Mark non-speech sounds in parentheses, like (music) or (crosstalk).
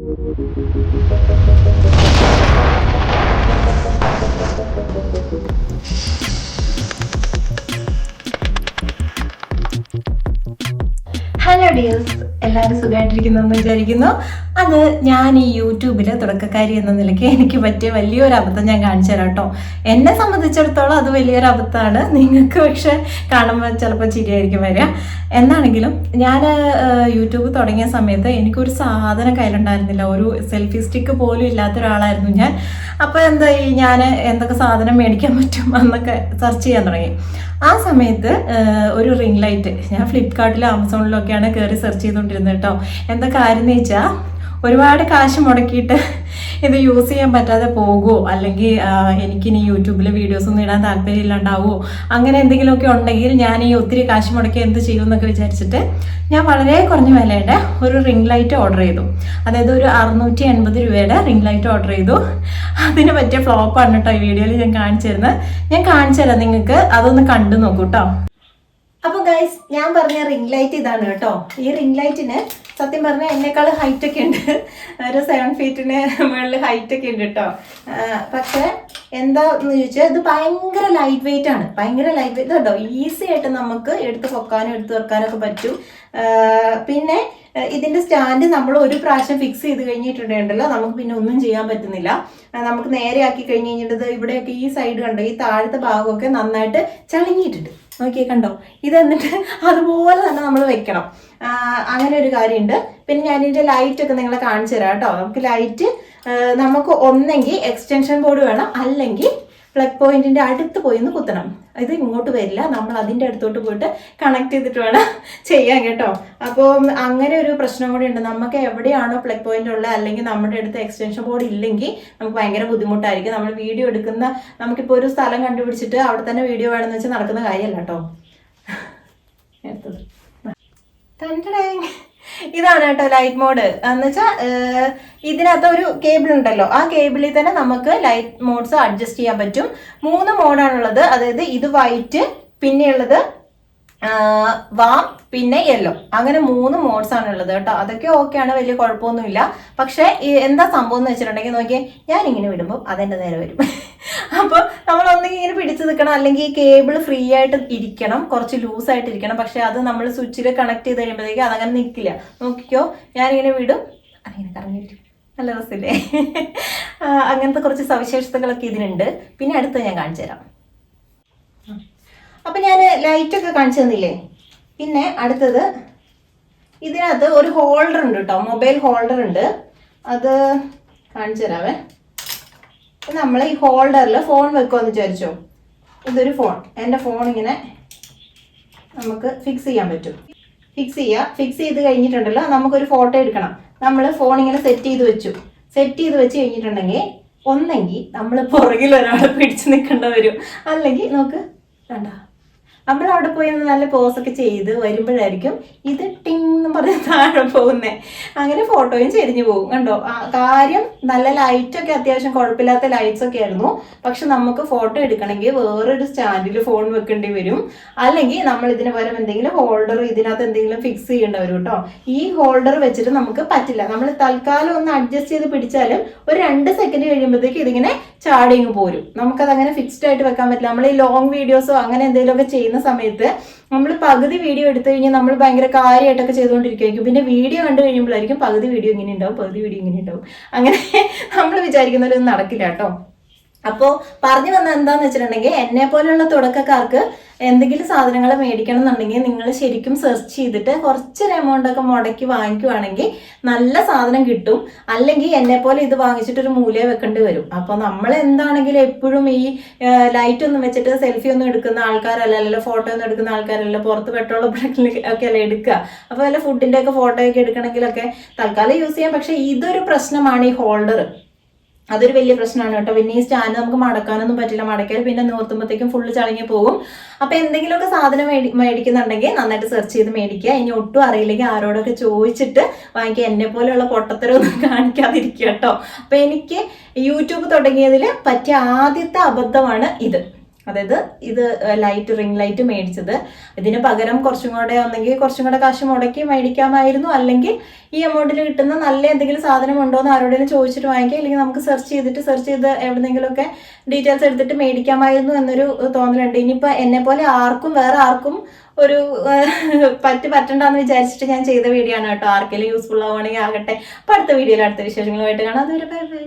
Hello dears എല്ലാവരും സുഖമായിട്ടിരിക്കുന്നു എന്ന് വിചാരിക്കുന്നു. അത് ഞാൻ ഈ യൂട്യൂബിൽ തുടക്കക്കാരി എന്ന നിലയ്ക്ക് എനിക്ക് പറ്റിയ വലിയൊരു അബദ്ധം ഞാൻ കാണിച്ചു തരാം കേട്ടോ. എന്നെ സംബന്ധിച്ചിടത്തോളം അത് വലിയൊരു അബദ്ധമാണ്. നിങ്ങൾക്ക് പക്ഷെ കാണുമ്പോൾ ചിലപ്പോൾ ചിരിയായിരിക്കും വരിക. എന്നാണെങ്കിലും ഞാൻ യൂട്യൂബ് തുടങ്ങിയ സമയത്ത് എനിക്കൊരു സാധനം കയ്യിലുണ്ടായിരുന്നില്ല. ഒരു സെൽഫി സ്റ്റിക്ക് പോലും ഇല്ലാത്ത ഒരാളായിരുന്നു ഞാൻ. അപ്പോൾ എന്താ ഈ ഞാൻ എന്തൊക്കെ സാധനം മേടിക്കാൻ പറ്റും എന്നൊക്കെ സെർച്ച് ചെയ്യാൻ തുടങ്ങി. ആ സമയത്ത് ഒരു റിംഗ് ലൈറ്റ്. ഞാൻ ഫ്ലിപ്കാർട്ടിലും ആമസോണിലും ഒക്കെയാണ് കയറി സെർച്ച് ചെയ്തുകൊണ്ടിരുന്നത് കേട്ടോ. എന്താ കാര്യം എന്ന് വെച്ചാൽ ഒരുപാട് കാശ് മുടക്കിയിട്ട് ഇത് യൂസ് ചെയ്യാൻ പറ്റാതെ പോകുമോ അല്ലെങ്കിൽ എനിക്കിനി യൂട്യൂബിൽ വീഡിയോസ് ഒന്നും ഇടാൻ താല്പര്യം ഇല്ലാണ്ടാവുമോ അങ്ങനെ എന്തെങ്കിലുമൊക്കെ ഉണ്ടെങ്കിൽ ഞാൻ ഈ ഒത്തിരി കാശ് മുടക്കി എന്ത് ചെയ്യും എന്നൊക്കെ വിചാരിച്ചിട്ട് ഞാൻ വളരെ കുറഞ്ഞ വിലയുടെ ഒരു റിംഗ് ലൈറ്റ് ഓർഡർ ചെയ്തു. അതായത് ഒരു അറുന്നൂറ്റി എൺപത് രൂപയുടെ റിംഗ് ലൈറ്റ് ഓർഡർ ചെയ്തു. അതിന് പറ്റിയ ഫ്ലോപ്പാണ് കേട്ടോ ഈ വീഡിയോയിൽ ഞാൻ കാണിച്ചു തരുന്നത്. ഞാൻ കാണിച്ചു നിങ്ങൾക്ക്. അതൊന്ന് കണ്ടു നോക്കൂ കേട്ടോ അപ്പൊ ഗൈസ് ഞാൻ പറഞ്ഞ റിംഗ് ലൈറ്റ് ഇതാണ് കേട്ടോ. ഈ റിംഗ് ലൈറ്റിന് സത്യം പറഞ്ഞാൽ എന്നെക്കാൾ ഹൈറ്റ് ഒക്കെ ഉണ്ട്. ഒരു സെവൻ ഫീറ്റിന് മുകളിൽ ഹൈറ്റ് ഒക്കെ ഉണ്ട് കേട്ടോ പക്ഷെ എന്താന്ന് ചോദിച്ചാൽ ഇത് ഭയങ്കര ലൈറ്റ് വെയിറ്റ് ആണ്. ഭയങ്കര ലൈറ്റ് വെയിറ്റ് കേട്ടോ ഈസി ആയിട്ട് നമുക്ക് എടുത്ത് പൊക്കാനും എടുത്ത് വെക്കാനൊക്കെ പറ്റും. പിന്നെ ഇതിന്റെ സ്റ്റാൻഡ് നമ്മൾ ഒരു പ്രാവശ്യം ഫിക്സ് ചെയ്ത് കഴിഞ്ഞിട്ടുണ്ടെങ്കിലോ നമുക്ക് പിന്നെ ഒന്നും ചെയ്യാൻ പറ്റുന്നില്ല. നമുക്ക് നേരെ ആക്കി കഴിഞ്ഞ് കഴിഞ്ഞിട്ട് ഇവിടെയൊക്കെ ഈ സൈഡ് കണ്ടോ ഈ താഴത്തെ ഭാഗമൊക്കെ നന്നായിട്ട് ചളിങ്ങിയിട്ടുണ്ട് നോക്കിയേ കണ്ടോ ഇത് എന്നിട്ട് (laughs) അതുപോലെ തന്നെ നമ്മൾ വെക്കണം. അങ്ങനെ ഒരു കാര്യമുണ്ട് പിന്നെ ഞാൻ ഇതിന്റെ ലൈറ്റ് ഒക്കെ നിങ്ങളെ കാണിച്ചു തരാം കേട്ടോ. നമുക്ക് ലൈറ്റ് നമുക്ക് ഒന്നെങ്കിൽ എക്സ്റ്റൻഷൻ ബോർഡ് വേണം. അല്ലെങ്കിൽ പ്ലഗ് പോയിന്റിന്റെ അടുത്ത് പോയി ഒന്ന് കുത്തണം. ഇത് ഇങ്ങോട്ട് വരില്ല. നമ്മൾ അതിന്റെ അടുത്തോട്ട് പോയിട്ട് കണക്ട് ചെയ്തിട്ട് വേണം ചെയ്യാൻ കേട്ടോ. അപ്പോൾ അങ്ങനെ ഒരു പ്രശ്നം കൂടി ഉണ്ട്. നമുക്ക് എവിടെയാണോ പ്ലഗ് പോയിന്റ് ഉള്ളത് അല്ലെങ്കിൽ നമ്മുടെ അടുത്ത് എക്സ്റ്റൻഷൻ ബോർഡ് ഇല്ലെങ്കിൽ നമുക്ക് ഭയങ്കര ബുദ്ധിമുട്ടായിരിക്കും. നമ്മൾ വീഡിയോ എടുക്കുന്ന നമുക്കിപ്പോൾ ഒരു സ്ഥലം കണ്ടുപിടിച്ചിട്ട് അവിടെ തന്നെ വീഡിയോ വേണമെന്ന് വെച്ചാൽ നടക്കുന്ന കാര്യമല്ല കേട്ടോ. (laughs) തണ്ടടേ. ഇതാണ് കേട്ടോ ലൈറ്റ് മോഡ് എന്ന് വെച്ചാൽ ഇതിനകത്ത് ഒരു കേബിൾ ഉണ്ടല്ലോ. ആ കേബിളിൽ തന്നെ നമുക്ക് ലൈറ്റ് മോഡ്സ് അഡ്ജസ്റ്റ് ചെയ്യാൻ പറ്റും. മൂന്ന് മോഡാണുള്ളത് അതായത് ഇത് വൈറ്റ് പിന്നെയുള്ളത് വാം പിന്നെ യെല്ലോ അങ്ങനെ മൂന്ന് മോഡ്സ് ആണ് ഉള്ളത് കേട്ടോ. അതൊക്കെ ഓക്കെയാണ് വലിയ കുഴപ്പമൊന്നുമില്ല. പക്ഷേ എന്താ സംഭവം എന്ന് വെച്ചിട്ടുണ്ടെങ്കിൽ നോക്കിയാൽ ഞാൻ ഇങ്ങനെ വിടുമ്പോൾ അതെന്റെ നേരെ വരും. (laughs) അപ്പോൾ നമ്മൾ ഒന്നെങ്കിൽ ഇങ്ങനെ പിടിച്ചു നിൽക്കണം അല്ലെങ്കിൽ കേബിൾ ഫ്രീ ആയിട്ട് ഇരിക്കണം കുറച്ച് ലൂസ് ആയിട്ട് ഇരിക്കണം. പക്ഷെ അത് നമ്മൾ സ്വിച്ചിൽ കണക്ട് ചെയ്ത് കഴിയുമ്പോഴത്തേക്ക് അതങ്ങനെ നിൽക്കില്ല. നോക്കിക്കോ ഞാനിങ്ങനെ വിടും. അതിങ്ങനെ കറങ്ങിയിരിക്കും നല്ല രസമില്ലേ? (laughs) അങ്ങനത്തെ കുറച്ച് സവിശേഷതകളൊക്കെ ഇതിനുണ്ട്. പിന്നെ അടുത്ത് ഞാൻ കാണിച്ചു തരാം. അപ്പൊ ഞാൻ ലൈറ്റ് ഒക്കെ കാണിച്ചു തന്നില്ലേ? പിന്നെ അടുത്തത് ഇതിനകത്ത് ഒരു ഹോൾഡർ ഉണ്ട് കേട്ടോ മൊബൈൽ ഹോൾഡർ ഉണ്ട്. അത് കാണിച്ചു തരാമേ നമ്മൾ ഈ ഹോൾഡറിൽ ഫോൺ വെക്കുമെന്ന് വിചാരിച്ചോ? ഇതൊരു ഫോൺ എന്റെ ഫോൺ ഇങ്ങനെ നമുക്ക് ഫിക്സ് ചെയ്യാൻ പറ്റും. ഫിക്സ് ചെയ്യുക ഫിക്സ് ചെയ്ത് കഴിഞ്ഞിട്ടുണ്ടല്ലോ നമുക്കൊരു ഫോട്ടോ എടുക്കണം. നമ്മൾ ഫോൺ ഇങ്ങനെ സെറ്റ് ചെയ്ത് വെച്ചു. സെറ്റ് ചെയ്ത് വെച്ച് കഴിഞ്ഞിട്ടുണ്ടെങ്കിൽ ഒന്നെങ്കിൽ നമ്മൾ പുറകിൽ ഒരാളെ പിടിച്ച് നിൽക്കേണ്ട വരും. അല്ലെങ്കിൽ നമുക്ക് വേണ്ട. നമ്മൾ അവിടെ പോയി നല്ല പോസൊക്കെ ചെയ്ത് വരുമ്പോഴായിരിക്കും ഇത് ടിങ് എന്ന് പറഞ്ഞ് താഴെ പോകുന്നേ. അങ്ങനെ ഫോട്ടോയും ചെരിഞ്ഞു പോകും കണ്ടോ? കാര്യം നല്ല ലൈറ്റ് ഒക്കെ അത്യാവശ്യം കുഴപ്പമില്ലാത്ത ലൈറ്റ്സ് ഒക്കെ ആയിരുന്നു. പക്ഷെ നമുക്ക് ഫോട്ടോ എടുക്കണമെങ്കിൽ വേറൊരു സ്റ്റാൻഡിൽ ഫോൺ വെക്കേണ്ടി വരും. അല്ലെങ്കിൽ നമ്മൾ ഇതിന് പകരം എന്തെങ്കിലും ഹോൾഡർ ഇതിനകത്ത് എന്തെങ്കിലും ഫിക്സ് ചെയ്യേണ്ടി വരും കേട്ടോ. ഈ ഹോൾഡർ വെച്ചിട്ട് നമുക്ക് പറ്റില്ല. നമ്മൾ തൽക്കാലം ഒന്ന് അഡ്ജസ്റ്റ് ചെയ്ത് പിടിച്ചാലും ഒരു രണ്ട് സെക്കൻഡ് കഴിയുമ്പോഴത്തേക്ക് ഇതിങ്ങനെ ചാടിങ് പോരും. നമുക്കത് അങ്ങനെ ഫിക്സ്ഡ് ആയിട്ട് വെക്കാൻ പറ്റില്ല. നമ്മൾ ഈ ലോങ് വീഡിയോസോ അങ്ങനെ എന്തെങ്കിലുമൊക്കെ ചെയ്യുന്ന സമയത്ത് നമ്മൾ പകുതി വീഡിയോ എടുത്തു കഴിഞ്ഞാൽ നമ്മൾ ഭയങ്കര കാര്യമായിട്ടൊക്കെ ചെയ്തുകൊണ്ടിരിക്കുമായിരിക്കും പിന്നെ വീഡിയോ കണ്ടു കഴിയുമ്പോഴായിരിക്കും പകുതി വീഡിയോ ഇങ്ങനെ ഉണ്ടാവും പകുതി വീഡിയോ ഇങ്ങനെ ഉണ്ടാവും. അങ്ങനെ നമ്മൾ വിചാരിക്കുന്നതിലൊന്നും നടക്കില്ല കേട്ടോ. അപ്പോൾ പറഞ്ഞു വന്ന എന്താന്ന് വെച്ചിട്ടുണ്ടെങ്കിൽ എന്നെ പോലെയുള്ള തുടക്കക്കാർക്ക് എന്തെങ്കിലും സാധനങ്ങൾ മേടിക്കണം എന്നുണ്ടെങ്കിൽ നിങ്ങൾ ശരിക്കും സെർച്ച് ചെയ്തിട്ട് കുറച്ചൊരു എമൗണ്ട് ഒക്കെ മുടക്കി വാങ്ങിക്കുവാണെങ്കിൽ നല്ല സാധനം കിട്ടും. അല്ലെങ്കിൽ എന്നെ പോലെ ഇത് വാങ്ങിച്ചിട്ട് ഒരു മൂലയെ വെക്കേണ്ടി വരും. അപ്പോൾ നമ്മൾ എന്താണെങ്കിലും എപ്പോഴും ഈ ലൈറ്റ് ഒന്നും വെച്ചിട്ട് സെൽഫി ഒന്നും എടുക്കുന്ന ആൾക്കാരല്ല അല്ലെങ്കിൽ ഫോട്ടോ ഒന്നും എടുക്കുന്ന ആൾക്കാരല്ല പുറത്ത് പെട്രോൾ ഒക്കെ അല്ല എടുക്കുക. അപ്പോൾ വല്ല ഫുഡിന്റെ ഒക്കെ ഫോട്ടോ ഒക്കെ എടുക്കണമെങ്കിലൊക്കെ തൽക്കാലം യൂസ് ചെയ്യാം. പക്ഷേ ഇതൊരു പ്രശ്നമാണ് ഈ ഹോൾഡർ അതൊരു വലിയ പ്രശ്നമാണ് കേട്ടോ. പിന്നെ ഈ സ്റ്റാൻഡ് നമുക്ക് മടക്കാനൊന്നും പറ്റില്ല. മടക്കിയാൽ പിന്നെ നിവർത്തുമ്പോഴത്തേക്കും ഫുള്ള് ചളങ്ങി പോകും. അപ്പൊ എന്തെങ്കിലുമൊക്കെ സാധനം മേടി മേടിക്കുന്നുണ്ടെങ്കിൽ നന്നായിട്ട് സെർച്ച് ചെയ്ത് മേടിക്കുക. ഇനി ഒട്ടും അറിയില്ലെങ്കിൽ ആരോടൊക്കെ ചോദിച്ചിട്ട് വാങ്ങിക്കുക. എന്നെ പോലെയുള്ള പൊട്ടത്തരമൊന്നും (laughs) കാണിക്കാതിരിക്കുക കേട്ടോ. അപ്പൊ എനിക്ക് യൂട്യൂബ് തുടങ്ങിയതിൽ പറ്റിയ ആദ്യത്തെ അബദ്ധമാണ് ഇത്. അതായത് ഇത് ലൈറ്റ് റിംഗ് ലൈറ്റ് മേടിച്ചത്. ഇതിന് പകരം കുറച്ചും കൂടെ ഒന്നെങ്കിൽ കുറച്ചും കൂടെ കാശ് മുടക്കി മേടിക്കാമായിരുന്നു. അല്ലെങ്കിൽ ഈ എമൗണ്ടിൽ കിട്ടുന്ന നല്ല എന്തെങ്കിലും സാധനം ഉണ്ടോ എന്ന് ആരോടെങ്കിലും ചോദിച്ചിട്ട് വാങ്ങിക്കുക അല്ലെങ്കിൽ നമുക്ക് സെർച്ച് ചെയ്തിട്ട് സെർച്ച് ചെയ്ത് എവിടെന്നെങ്കിലുമൊക്കെ ഡീറ്റെയിൽസ് എടുത്തിട്ട് മേടിക്കാമായിരുന്നു എന്നൊരു തോന്നലുണ്ട്. ഇനിയിപ്പോൾ എന്നെ പോലെ ആർക്കും വേറെ ആർക്കും ഒരു പറ്റ് പറ്റണ്ടെന്ന് വിചാരിച്ചിട്ട് ഞാൻ ചെയ്ത വീഡിയോ ആണ് കേട്ടോ. ആർക്കെങ്കിലും യൂസ്ഫുൾ ആവുകയാണെങ്കിൽ ആകട്ടെ. അപ്പോൾ അടുത്ത വീഡിയോയിൽ അടുത്ത വിശേഷങ്ങളുമായിട്ട് കാണാം. അതുവരെ ബൈ ബൈ